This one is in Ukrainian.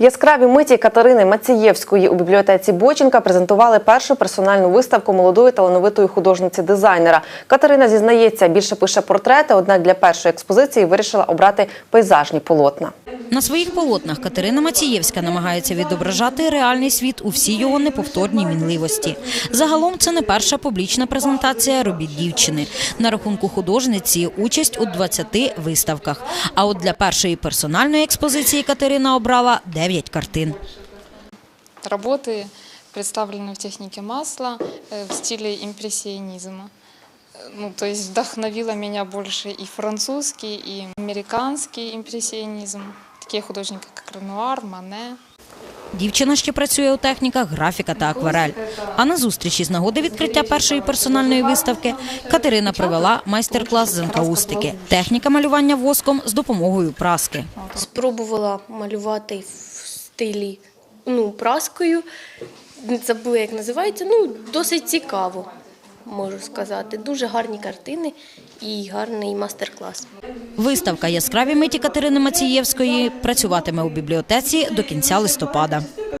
Яскраві миті Катерини Мацієвської у бібліотеці Боченка презентували першу персональну виставку молодої талановитої художниці-дизайнера. Катерина зізнається, більше пише портрети, однак для першої експозиції вирішила обрати пейзажні полотна. На своїх полотнах Катерина Мацієвська намагається відображати реальний світ у всій його неповторній мінливості. Загалом це не перша публічна презентація робіт дівчини. На рахунку художниці участь у 20 виставках. А от для першої персональної експозиції Катерина обрала 9 картин. Работы представлены в технике масла э, в стиле импрессионизма. Ну, то есть вдохновило меня больше и французский, и американский импрессионизм. Такие художники, как Ренуар, Мане. Дівчина ще працює у техніках графіка та акварель. А на зустрічі з нагоди відкриття першої персональної виставки Катерина провела майстер-клас з енкаустики – техніка малювання воском з допомогою праски. Спробувала малювати в стилі ну, праскою. Забула, як називається. Ну, досить цікаво, можу сказати. Дуже гарні картини і гарний мастер-клас. Виставка «Яскраві миті Катерини Мацієвської» працюватиме у бібліотеці до кінця листопада.